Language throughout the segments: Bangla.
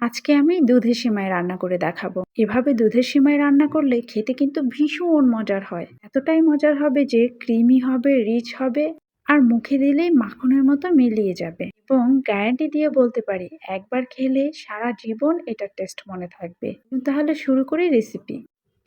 আজকে আমি দুধের সেমাই রান্না করে দেখাবো। এভাবে দুধের সেমাই রান্না করলে খেতে কিন্তু ভীষণ মজার হয়। এতটাই মজার হবে যে ক্রিমি হবে, রিচ হবে আর মুখে দিলেই মাখনের মতো মিলিয়ে যাবে। এবং গ্যারান্টি দিয়ে বলতে পারি, একবার খেলে সারা জীবন এটার টেস্ট মনে থাকবে। তাহলে শুরু করি রেসিপি।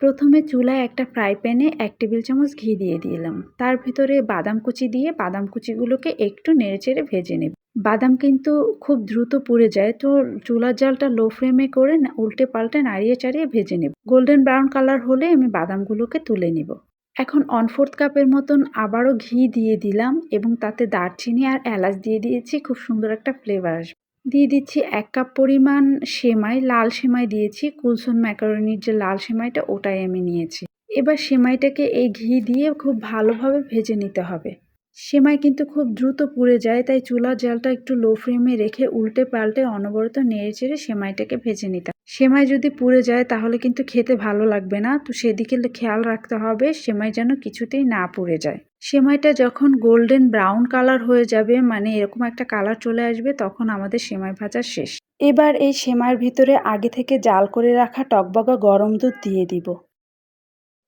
প্রথমে চুলায় একটা ফ্রাই প্যানে এক টেবিল চামচ ঘি দিয়ে দিলাম। তার ভিতরে বাদাম কুচি দিয়ে বাদাম কুচিগুলোকে একটু নেড়েচেড়ে ভেজে নেব। বাদাম কিন্তু খুব দ্রুত পুড়ে যায়। তো চুলার জালটা লো ফ্লেমে করে উল্টে পাল্টে নাড়িয়ে চাড়িয়ে ভেজে নেব। গোল্ডেন ব্রাউন কালার হলে আমি বাদামগুলোকে তুলে নিব। এখন অন ফোর্থ কাপের মতন আবারও ঘি দিয়ে দিলাম এবং তাতে দারচিনি আর এলাচ দিয়ে দিয়েছি। খুব সুন্দর একটা ফ্লেভার আসবে। দিয়ে দিচ্ছি এক কাপ পরিমাণ সেমাই, লাল সেমাই দিয়েছি। কুলসন ম্যাকারনির যে লাল সেমাইটা ওটাই আমি নিয়েছি। এবার সেমাইটাকে এই ঘি দিয়ে খুব ভালোভাবে ভেজে নিতে হবে। সেমাই কিন্তু খুব দ্রুত পুড়ে যায়, তাই চুলার জালটা একটু লো ফ্লেমে রেখে উল্টে পাল্টে অনবরত নেড়ে চেড়ে সেমাইটাকে ভেজে নিতে হবে। সেমাই যদি পুড়ে যায় তাহলে কিন্তু খেতে ভালো লাগবে না, তো সেদিকে খেয়াল রাখতে হবে সেমাই যেন কিছুতেই না পুড়ে যায়। সেমাইটা যখন গোল্ডেন ব্রাউন কালার হয়ে যাবে মানে এরকম একটা কালার চলে আসবে, তখন আমাদের সেমাই ভাজা শেষ। এবার এই সেমাইয়ের ভিতরে আগে থেকে জাল করে রাখা টকবগা গরম দুধ দিয়ে দিব।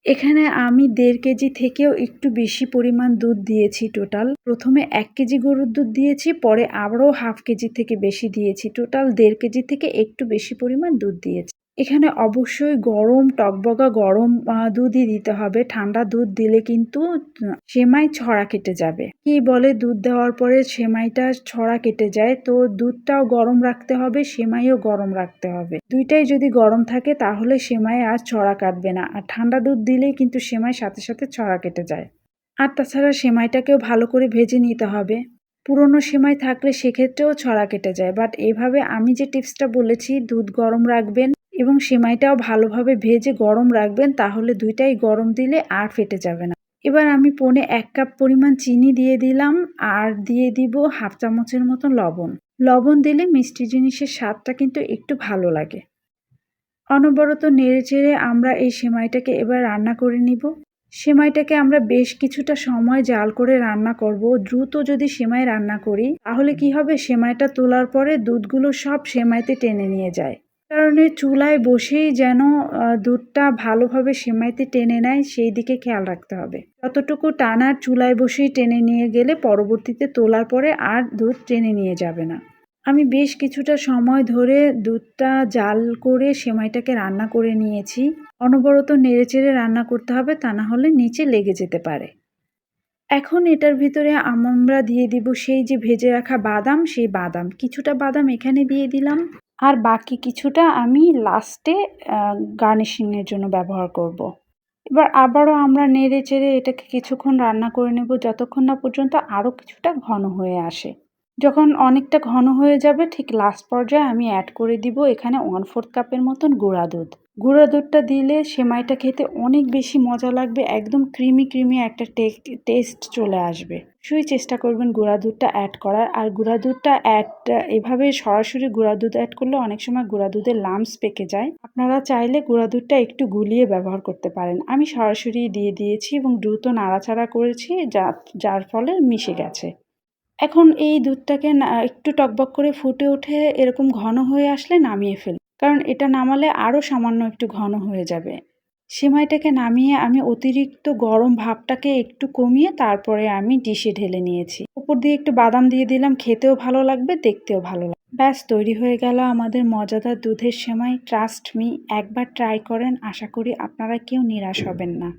এখানে আমি দেড় কেজি থেকেও একটু বেশি পরিমাণ দুধ দিয়েছি টোটাল। প্রথমে এক কেজি গরুর দুধ দিয়েছি, পরে আবারও হাফ কেজি থেকে বেশি দিয়েছি। টোটাল দেড় কেজি থেকে একটু বেশি পরিমাণ দুধ দিয়েছি। এখানে অবশ্যই গরম, টকবগা গরম দুধই দিতে হবে। ঠান্ডা দুধ দিলে কিন্তু সেমাই ছড়া কেটে যাবে। কি বলে দুধ দেওয়ার পরে সেমাইটা ছড়া কেটে যায়, তো দুধটাও গরম রাখতে হবে, সেমাইও গরম রাখতে হবে। দুইটাই যদি গরম থাকে, তাহলে সেমাই আর ছড়া কাটবে না। আর ঠান্ডা দুধ দিলেই কিন্তু সেমাই সাথে সাথে ছড়া কেটে যায়। আর তাছাড়া সেমাইটাকেও ভালো করে ভেজে নিতে হবে। পুরনো সেমাই থাকলে সেক্ষেত্রেও ছড়া কেটে যায়। বাট এইভাবে আমি যে টিপসটা বলেছি, দুধ গরম রাখবেন। এবং সেমাইটাও ভালোভাবে ভেজে গরম রাখবেন, তাহলে দুইটাই গরম দিলে আর ফেটে যাবে না। এবার আমি পনে এক কাপ পরিমাণ চিনি দিয়ে দিলাম, আর দিয়ে দিব হাফ চামচের মতো লবণ। লবণ দিলে মিষ্টি জিনিসের স্বাদটা কিন্তু একটু ভালো লাগে। অনবরত নেড়ে চেড়ে আমরা এই সেমাইটাকে এবার রান্না করে নিব। সেমাইটাকে আমরা বেশ কিছুটা সময় জাল করে রান্না করব। দ্রুত যদি সেমাই রান্না করি, তাহলে কি হবে? সেমাইটা তোলার পরে দুধগুলো সব সেমাইতে টেনে নিয়ে যায়। কারণে চুলায় বসেই যেন দুধটা ভালোভাবে সেমাইতে টেনে নেয়, সেই দিকে খেয়াল রাখতে হবে। যতটুকু টানার চুলায় বসেই টেনে নিয়ে গেলে পরবর্তীতে তোলার পরে আর দুধ টেনে নিয়ে যাবে না। আমি বেশ কিছুটা সময় ধরে দুধটা জাল করে সেমাইটাকে রান্না করে নিয়েছি। অনবরত নেড়েচেড়ে রান্না করতে হবে, তা না হলে নিচে লেগে যেতে পারে। এখন এটার ভিতরে আমরা দিয়ে দিব সেই যে ভেজে রাখা বাদাম, সেই বাদাম। কিছুটা বাদাম এখানে দিয়ে দিলাম। আর বাকি কিছুটা আমি লাস্টে গার্নিশিংয়ের জন্য ব্যবহার করব। এবার আবারও আমরা নেড়ে চেড়ে এটাকে কিছুক্ষণ রান্না করে নেব, যতক্ষণ না পর্যন্ত আরও কিছুটা ঘন হয়ে আসে যখন অনেকটা ঘন হয়ে যাবে, ঠিক লাস্ট পর্যায়ে আমি অ্যাড করে দিব এখানে ওয়ান ফোর্থ কাপের মতন গুঁড়া দুধ গুঁড়া দুধটা দিলে সেমাইটা খেতে অনেক বেশি মজা লাগবে, একদম ক্রিমি ক্রিমি একটা টেস্ট চলে আসবে। অবশ্যই চেষ্টা করবেন গুঁড়া দুধটা অ্যাড করার। আর গুঁড়া দুধটা অ্যাড এভাবে সরাসরি গুঁড়া দুধ অ্যাড করলে অনেক সময় গুঁড়া দুধের লামস পেকে যায়। আপনারা চাইলে গুঁড়া দুধটা একটু গুলিয়ে ব্যবহার করতে পারেন। আমি সরাসরি দিয়ে দিয়েছি এবং দ্রুত নাড়াচাড়া করেছি, যা, যার ফলে মিশে গেছে। এখন এই দুধটাকে একটু টকবক করে ফুটে ওঠে, এরকম ঘন হয়ে আসলে নামিয়ে ফেল কারণ এটা নামালে আরও সামান্য একটু ঘন হয়ে যাবে। সেমাইটাকে নামিয়ে আমি অতিরিক্ত গরম ভাবটাকে একটু কমিয়ে তারপরে আমি ডিশে ঢেলে নিয়েছি। উপর দিয়ে একটু বাদাম দিয়ে দিলাম, খেতেও ভালো লাগবে, দেখতেও ভালো লাগবে। ব্যাস, তৈরি হয়ে গেল আমাদের মজাদার দুধের সেমাই। ট্রাস্ট মি একবার ট্রাই করেন, আশা করি আপনারা কেউ নিরাশ হবেন না।